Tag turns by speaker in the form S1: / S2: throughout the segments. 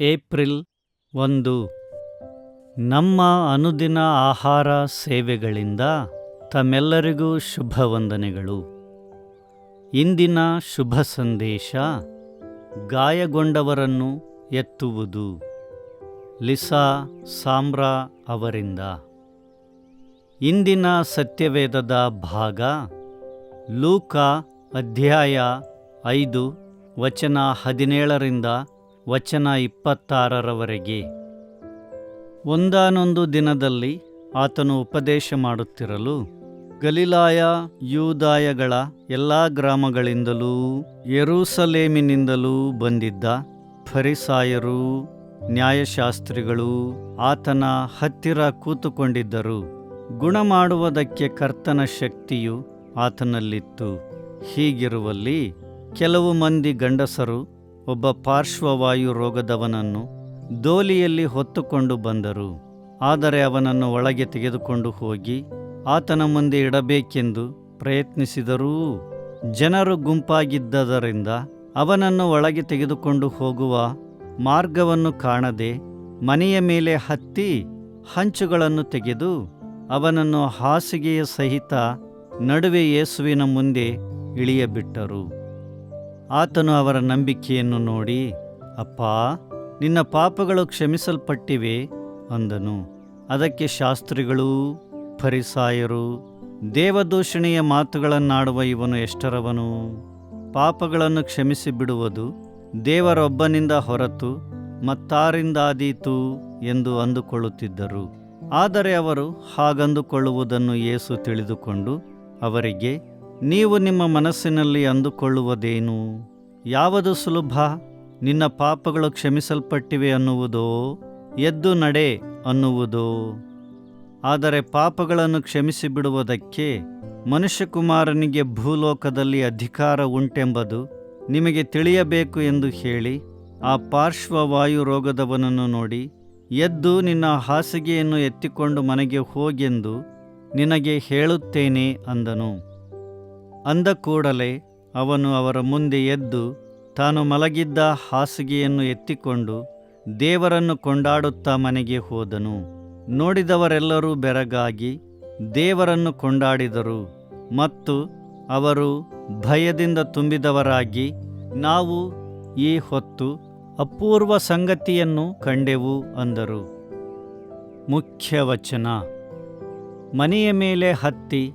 S1: April ಒಂದು. ನಮ್ಮ ಅನುದಿನ ಆಹಾರ ಸೇವೆಗಳಿಂದ ತಮ್ಮೆಲ್ಲರಿಗೂ ಶುಭ ವಂದನೆಗಳು ಇಂದಿನ ಶುಭ ಸಂದೇಶ, ಗಾಯಗೊಂಡವರನ್ನು ಎತ್ತುವುದು. ಲಿಸಾ ಸಾಮ್ರಾ ಅವರಿಂದ. ಇಂದಿನ ಸತ್ಯವೇದದ ಭಾಗ, ಲೂಕ ಅಧ್ಯಾಯ ಐದು, ವಚನ ಹದಿನೇಳರಿಂದ ವಚನ ಇಪ್ಪತ್ತಾರರವರೆಗೆ. ಒಂದಾನೊಂದು ದಿನದಲ್ಲಿ ಆತನು ಉಪದೇಶ ಮಾಡುತ್ತಿರಲು, ಗಲಿಲಾಯ ಯೂದಾಯಗಳ ಎಲ್ಲ ಗ್ರಾಮಗಳಿಂದಲೂ, ಯರೂಸಲೇಮಿನಿಂದಲೂ ಬಂದಿದ್ದ ಫರಿಸಾಯರು, ನ್ಯಾಯಶಾಸ್ತ್ರಿಗಳು ಆತನ ಹತ್ತಿರ ಕೂತುಕೊಂಡಿದ್ದರು. ಗುಣಮಾಡುವುದಕ್ಕೆ ಕರ್ತನ ಶಕ್ತಿಯು ಆತನಲ್ಲಿತ್ತು. ಹೀಗಿರುವಲ್ಲಿ ಕೆಲವು ಮಂದಿ ಗಂಡಸರು ಒಬ್ಬ ಪಾರ್ಶ್ವವಾಯು ರೋಗದವನನ್ನು ದೋಲಿಯಲ್ಲಿ ಹೊತ್ತುಕೊಂಡು ಬಂದರು. ಆದರೆ ಅವನನ್ನು ಒಳಗೆ ತೆಗೆದುಕೊಂಡು ಹೋಗಿ, ಆತನ ಮುಂದೆ ಇಡಬೇಕೆಂದು ಪ್ರಯತ್ನಿಸಿದರೂ. ಜನರು ಗುಂಪಾಗಿದ್ದರಿಂದ ಅವನನ್ನು ಒಳಗೆ ತೆಗೆದುಕೊಂಡು ಹೋಗುವ ಮಾರ್ಗವನ್ನು ಕಾಣದೆ ಮನೆಯ ಮೇಲೆ ಹತ್ತಿ ಹಂಚುಗಳನ್ನು ತೆಗೆದು ಅವನನ್ನು ಹಾಸಿಗೆಯ ಸಹಿತ ನಡುವೆ ಯೇಸುವಿನ ಮುಂದೆ ಇಳಿಯಬಿಟ್ಟರು. ಆತನು ಅವರ ನಂಬಿಕೆಯನ್ನು ನೋಡಿ, ಅಪ್ಪ, ನಿನ್ನ ಪಾಪಗಳು ಕ್ಷಮಿಸಲ್ಪಟ್ಟಿವೆ ಅಂದನು. ಅದಕ್ಕೆ ಶಾಸ್ತ್ರಿಗಳು, ಫರಿಸಾಯರು, ದೇವದೂಷಣೆಯ ಮಾತುಗಳನ್ನಾಡುವ ಇವನು ಎಷ್ಟರವನು? ಪಾಪಗಳನ್ನು ಕ್ಷಮಿಸಿ ಬಿಡುವುದು ದೇವರೊಬ್ಬನಿಂದ ಹೊರತು ಮತ್ತಾರಿಂದಾದೀತು ಎಂದು ಅಂದುಕೊಳ್ಳುತ್ತಿದ್ದರು. ಆದರೆ ಅವರು ಹಾಗಂದುಕೊಳ್ಳುವುದನ್ನು ಯೇಸು ತಿಳಿದುಕೊಂಡು ಅವರಿಗೆ ನೀವು ನಿಮ್ಮ ಮನಸ್ಸಿನಲ್ಲಿ ಅಂದುಕೊಳ್ಳುವುದೇನು? ಯಾವುದು ಸುಲಭ? ನಿನ್ನ ಪಾಪಗಳು ಕ್ಷಮಿಸಲ್ಪಟ್ಟಿವೆ ಅನ್ನುವುದೋ? ಎದ್ದು ನಡೆ ಅನ್ನುವುದೋ? ಆದರೆ ಪಾಪಗಳನ್ನು ಕ್ಷಮಿಸಿಬಿಡುವುದಕ್ಕೆ ಮನುಷ್ಯಕುಮಾರನಿಗೆ ಭೂಲೋಕದಲ್ಲಿ ಅಧಿಕಾರ ಉಂಟೆಂಬುದು ನಿಮಗೆ ತಿಳಿಯಬೇಕು ಎಂದು ಹೇಳಿ ಆ ಪಾರ್ಶ್ವವಾಯು ರೋಗದವನನ್ನು ನೋಡಿ, ಎದ್ದು ನಿನ್ನ ಹಾಸಿಗೆಯನ್ನು ಎತ್ತಿಕೊಂಡು ಮನೆಗೆ ಹೋಗೆಂದು ನಿನಗೆ ಹೇಳುತ್ತೇನೆ ಅಂದನು. ಅಂದ ಕೂಡಲೇ ಅವನು ಅವರ ಮುಂದೆ ಎದ್ದು ತಾನು ಮಲಗಿದ್ದ ಹಾಸಿಗೆಯನ್ನು ಎತ್ತಿಕೊಂಡು ದೇವರನ್ನು ಕೊಂಡಾಡುತ್ತಾ ಮನೆಗೆ ಹೋದನು. ನೋಡಿದವರೆಲ್ಲರೂ ಬೆರಗಾಗಿ ದೇವರನ್ನು ಕೊಂಡಾಡಿದರು ಮತ್ತು ಅವರು ಭಯದಿಂದ ತುಂಬಿದವರಾಗಿ, ನಾವು ಈ ಹೊತ್ತು ಅಪೂರ್ವ ಸಂಗತಿಯನ್ನು ಕಂಡೆವು ಅಂದರು. ಮುಖ್ಯ ವಚನ ಮನೆಯ ಮೇಲೆ ಹತ್ತಿ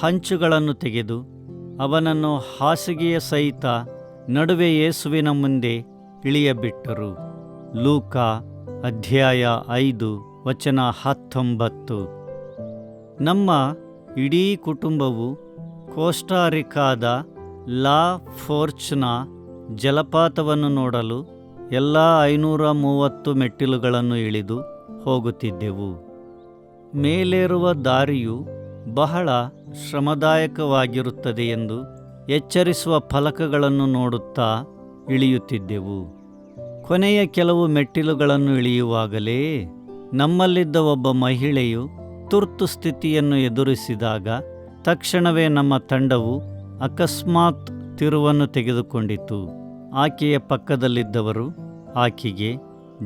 S1: ಹಂಚುಗಳನ್ನು ತೆಗೆದು ಅವನನ್ನು ಹಾಸಿಗೆಯ ಸಹಿತ ನಡುವೆ ಯೇಸುವಿನ ಮುಂದೆ ಇಳಿಯಬಿಟ್ಟರು. ಲೂಕ ಅಧ್ಯಾಯ ಐದು, ವಚನ ಹತ್ತೊಂಬತ್ತು. ನಮ್ಮ ಇಡೀ ಕುಟುಂಬವು ಕೋಸ್ಟಾರಿಕಾದ ಲಾ ಫೋರ್ಚ್ನ ಜಲಪಾತವನ್ನು ನೋಡಲು ಎಲ್ಲ ಐನೂರ ಮೂವತ್ತು ಮೆಟ್ಟಿಲುಗಳನ್ನು ಇಳಿದು ಹೋಗುತ್ತಿದ್ದೆವು. ಮೇಲೇರುವ ದಾರಿಯು ಬಹಳ ಶ್ರಮದಾಯಕವಾಗಿರುತ್ತದೆ ಎಂದು ಎಚ್ಚರಿಸುವ ಫಲಕಗಳನ್ನು ನೋಡುತ್ತಾ ಇಳಿಯುತ್ತಿದ್ದೆವು. ಕೊನೆಯ ಕೆಲವು ಮೆಟ್ಟಿಲುಗಳನ್ನು ಇಳಿಯುವಾಗಲೇ ನಮ್ಮಲ್ಲಿದ್ದ ಒಬ್ಬ ಮಹಿಳೆಯು ತುರ್ತು ಸ್ಥಿತಿಯನ್ನು ಎದುರಿಸಿದಾಗ ತಕ್ಷಣವೇ ನಮ್ಮ ತಂಡವು ಅಕಸ್ಮಾತ್ ತಿರುವನ್ನು ತೆಗೆದುಕೊಂಡಿತು. ಆಕೆಯ ಪಕ್ಕದಲ್ಲಿದ್ದವರು ಆಕೆಗೆ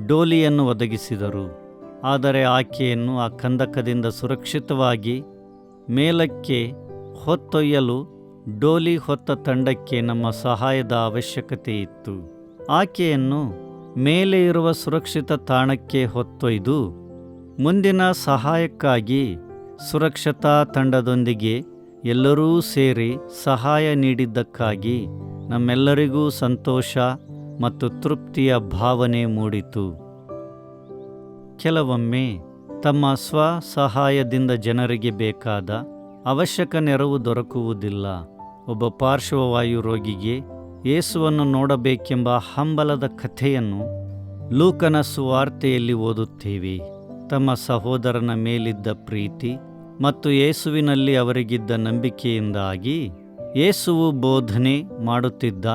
S1: ಡೋಲಿಯನ್ನು ಒದಗಿಸಿದರು. ಆದರೆ ಆಕೆಯನ್ನು ಆ ಕಂದಕದಿಂದ ಸುರಕ್ಷಿತವಾಗಿ ಮೇಲಕ್ಕೆ ಹೊತ್ತೊಯ್ಯಲು ಡೋಲಿ ಹೊತ್ತ ತಂಡಕ್ಕೆ ನಮ್ಮ ಸಹಾಯದ ಅವಶ್ಯಕತೆ ಇತ್ತು. ಆಕೆಯನ್ನು ಮೇಲೆ ಇರುವ ಸುರಕ್ಷಿತ ತಾಣಕ್ಕೆ ಹೊತ್ತೊಯ್ದು ಮುಂದಿನ ಸಹಾಯಕ್ಕಾಗಿ ಸುರಕ್ಷತಾ ತಂಡದೊಂದಿಗೆ ಎಲ್ಲರೂ ಸೇರಿ ಸಹಾಯ ನೀಡಿದ್ದಕ್ಕಾಗಿ ನಮ್ಮೆಲ್ಲರಿಗೂ ಸಂತೋಷ ಮತ್ತು ತೃಪ್ತಿಯ ಭಾವನೆ ಮೂಡಿತು. ಕೆಲವೊಮ್ಮೆ ತಮ್ಮ ಸ್ವಸಹಾಯದಿಂದ ಜನರಿಗೆ ಬೇಕಾದ ಅವಶ್ಯಕ ನೆರವು ದೊರಕುವುದಿಲ್ಲ. ಒಬ್ಬ ಪಾರ್ಶ್ವವಾಯು ರೋಗಿಗೆ ಯೇಸುವನ್ನು ನೋಡಬೇಕೆಂಬ ಹಂಬಲದ ಕಥೆಯನ್ನು ಲೂಕನ ಸುವಾರ್ತೆಯಲ್ಲಿ ಓದುತ್ತೇವೆ. ತಮ್ಮ ಸಹೋದರನ ಮೇಲಿದ್ದ ಪ್ರೀತಿ ಮತ್ತು ಯೇಸುವಿನಲ್ಲಿ ಅವರಿಗಿದ್ದ ನಂಬಿಕೆಯಿಂದಾಗಿ ಯೇಸುವು ಬೋಧನೆ ಮಾಡುತ್ತಿದ್ದ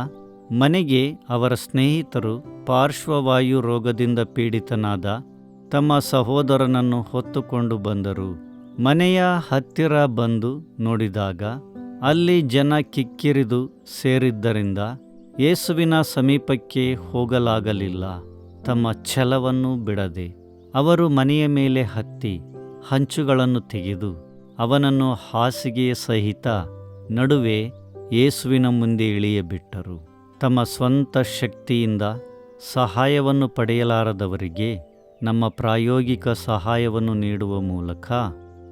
S1: ಮನೆಗೆ ಅವರ ಸ್ನೇಹಿತರು ಪಾರ್ಶ್ವವಾಯು ರೋಗದಿಂದ ಪೀಡಿತನಾದ ತಮ್ಮ ಸಹೋದರನನ್ನು ಹೊತ್ತುಕೊಂಡು ಬಂದರು. ಮನೆಯ ಹತ್ತಿರ ಬಂದು ನೋಡಿದಾಗ ಅಲ್ಲಿ ಜನ ಕಿಕ್ಕಿರಿದು ಸೇರಿದ್ದರಿಂದ ಯೇಸುವಿನ ಸಮೀಪಕ್ಕೆ ಹೋಗಲಾಗಲಿಲ್ಲ. ತಮ್ಮ ಛಲವನ್ನು ಬಿಡದೆ ಅವರು ಮನೆಯ ಮೇಲೆ ಹತ್ತಿ ಹಂಚುಗಳನ್ನು ತೆಗೆದು ಅವನನ್ನು ಹಾಸಿಗೆಯ ಸಹಿತ ನಡುವೆ ಯೇಸುವಿನ ಮುಂದೆ ಇಳಿಯಬಿಟ್ಟರು. ತಮ್ಮ ಸ್ವಂತ ಶಕ್ತಿಯಿಂದ ಸಹಾಯವನ್ನು ಪಡೆಯಲಾರದವರಿಗೆ ನಮ್ಮ ಪ್ರಾಯೋಗಿಕ ಸಹಾಯವನ್ನು ನೀಡುವ ಮೂಲಕ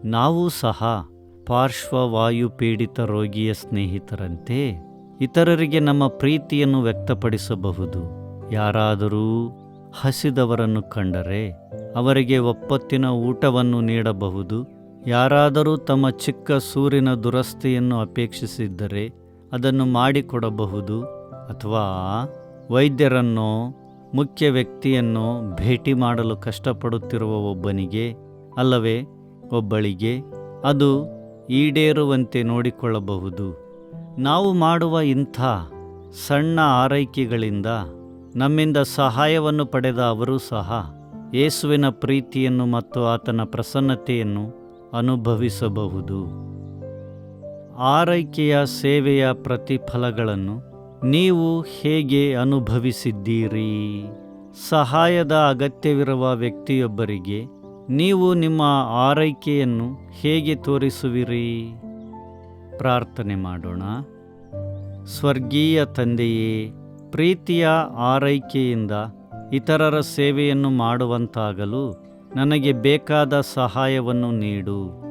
S1: ನಾವು ಸಹ ಪಾರ್ಶ್ವವಾಯು ಪೀಡಿತ ರೋಗಿಯ ಸ್ನೇಹಿತರಂತೆ ಇತರರಿಗೆ ನಮ್ಮ ಪ್ರೀತಿಯನ್ನು ವ್ಯಕ್ತಪಡಿಸಬಹುದು. ಯಾರಾದರೂ ಹಸಿದವರನ್ನು ಕಂಡರೆ ಅವರಿಗೆ ಒಪ್ಪತ್ತಿನ ಊಟವನ್ನು ನೀಡಬಹುದು. ಯಾರಾದರೂ ತಮ್ಮ ಚಿಕ್ಕ ಸೂರಿನ ದುರಸ್ತಿಯನ್ನು ಅಪೇಕ್ಷಿಸಿದ್ದರೆ ಅದನ್ನು ಮಾಡಿಕೊಡಬಹುದು ಅಥವಾ ವೈದ್ಯರನ್ನೋ ಮುಖ್ಯ ವ್ಯಕ್ತಿಯನ್ನು ಭೇಟಿ ಮಾಡಲು ಕಷ್ಟಪಡುತ್ತಿರುವ ಒಬ್ಬನಿಗೆ ಅಲ್ಲವೇ ಒಬ್ಬಳಿಗೆ ಅದು ಈಡೇರುವಂತೆ ನೋಡಿಕೊಳ್ಳಬಹುದು. ನಾವು ಮಾಡುವ ಇಂಥ ಸಣ್ಣ ಆರೈಕೆಗಳಿಂದ ನಮ್ಮಿಂದ ಸಹಾಯವನ್ನು ಪಡೆದ ಅವರೂ ಸಹ ಯೇಸುವಿನ ಪ್ರೀತಿಯನ್ನು ಮತ್ತು ಆತನ ಪ್ರಸನ್ನತೆಯನ್ನು ಅನುಭವಿಸಬಹುದು. ಆರೈಕೆಯ ಸೇವೆಯ ಪ್ರತಿಫಲಗಳನ್ನು ನೀವು ಹೇಗೆ ಅನುಭವಿಸಿದ್ದೀರಿ? ಸಹಾಯದ ಅಗತ್ಯವಿರುವ ವ್ಯಕ್ತಿಯೊಬ್ಬರಿಗೆ ನೀವು ನಿಮ್ಮ ಆರೈಕೆಯನ್ನು ಹೇಗೆ ತೋರಿಸುವಿರಿ? ಪ್ರಾರ್ಥನೆ ಮಾಡೋಣ. ಸ್ವರ್ಗೀಯ ತಂದೆಯೇ, ಪ್ರೀತಿಯ ಆರೈಕೆಯಿಂದ ಇತರರ ಸೇವೆಯನ್ನು ಮಾಡುವಂತಾಗಲು ನನಗೆ ಬೇಕಾದ ಸಹಾಯವನ್ನು ನೀಡು.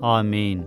S1: ಆಮೇನ್.